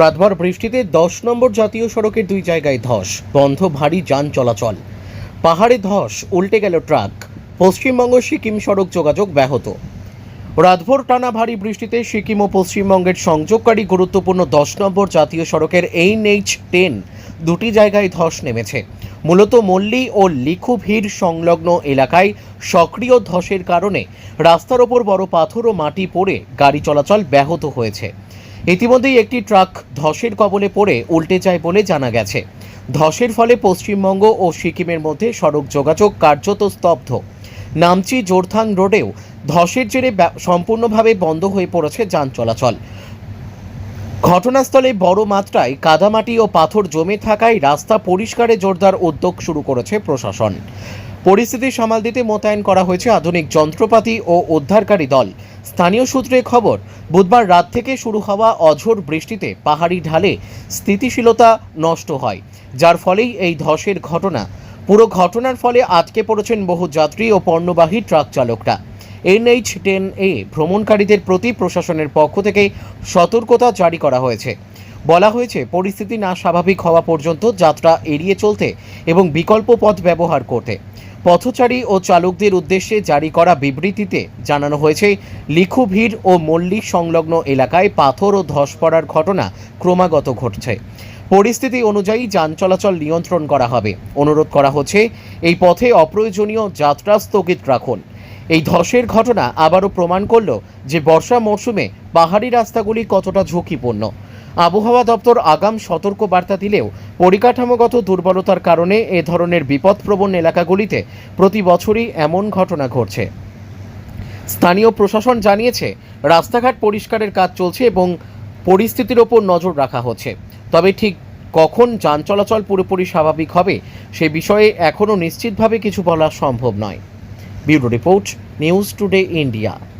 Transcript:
রাতভর বৃষ্টিতে দশ নম্বর জাতীয় সড়কের দুই জায়গায় ধস, বন্ধ ভারী যান চলাচল। পাহাড়ে ধস, উল্টে গেল ট্রাক। পশ্চিমবঙ্গ সিকিম সড়ক যোগাযোগ ব্যাহত। রাতভর টানা ভারী বৃষ্টিতে সিকিম ও পশ্চিমবঙ্গের সংযোগকারী গুরুত্বপূর্ণ দশ নম্বর জাতীয় সড়কের এইচ টেন দুটি জায়গায় ধস নেমেছে। মূলত মল্লি ও লিখুভিড় সংলগ্ন এলাকায় সক্রিয় ধসের কারণে রাস্তার ওপর বড় পাথর ও মাটি পড়ে গাড়ি চলাচল ব্যাহত হয়েছে। ইতিমধ্যেই একটি ট্রাক ধসের কবলে পড়ে উল্টে যায় বলে জানা গেছে। ধসের ফলে পশ্চিমবঙ্গ ও সিকিমের মধ্যে সড়ক যোগাযোগ কার্যত স্তব্ধ। নামচি জোরথাং রোডেও ধসের জেরে সম্পূর্ণভাবে বন্ধ হয়ে পড়েছে যান চলাচল। ঘটনাস্থলে বড় মাত্রায় কাদামাটি ও পাথর জমে থাকায় রাস্তা পরিষ্কারে জোরদার উদ্যোগ শুরু করেছে প্রশাসন। পরিস্থিতি সামাল দিতে মোতায়েন করা হয়েছে আধুনিক যন্ত্রপাতি ও উদ্ধারকারী দল। স্থানীয় সূত্রে খবর, বুধবার রাত থেকে শুরু হওয়া অঝোর বৃষ্টিতে পাহাড়ি ঢালে স্থিতিশীলতা নষ্ট হয়, যার ফলেই এই ধসের ঘটনা। পুরো ঘটনার ফলে আটকে পড়েছেন বহু যাত্রী ও পণ্যবাহী ট্রাক চালকরা। এনএইচ টেন এ ভ্রমণকারীদের প্রতি প্রশাসনের পক্ষ থেকে সতর্কতা জারি করা হয়েছে। বলা হয়েছে, পরিস্থিতি না স্বাভাবিক হওয়া পর্যন্ত যাত্রা এড়িয়ে চলতে এবং বিকল্প পথ ব্যবহার করতে। পথচারী ও চালকদের উদ্দেশ্যে জারি করা বিবৃতিতে জানানো হয়েছে লিখুভিড় ও মল্লিক সংলগ্ন এলাকায় পাথর ও ধস পড়ার ঘটনা ক্রমাগত ঘটছে। পরিস্থিতি অনুযায়ী যান চলাচল নিয়ন্ত্রণ করা হবে। অনুরোধ করা হচ্ছে, এই পথে অপ্রয়োজনীয় যাত্রা স্থগিত রাখুন। এই ধসের ঘটনা আবারও প্রমাণ করল যে বর্ষা মরশুমে পাহাড়ি রাস্তাগুলি কতটা ঝুঁকিপূর্ণ। আবহাওয়া দপ্তর আগাম সতর্ক বার্তা দিলেও পরিকাঠামোগত দুর্বলতার কারণে এ ধরনের বিপদপ্রবণ এলাকাগুলিতে প্রতি বছরই এমন ঘটনা ঘটছে। স্থানীয় প্রশাসন জানিয়েছে, রাস্তাঘাট পরিষ্কারের কাজ চলছে এবং পরিস্থিতির ওপর নজর রাখা হচ্ছে। তবে ঠিক কখন যান চলাচল পুরোপুরি স্বাভাবিক হবে সে বিষয়ে এখনও নিশ্চিতভাবে কিছু বলা সম্ভব নয়। Bureau report, news today, India.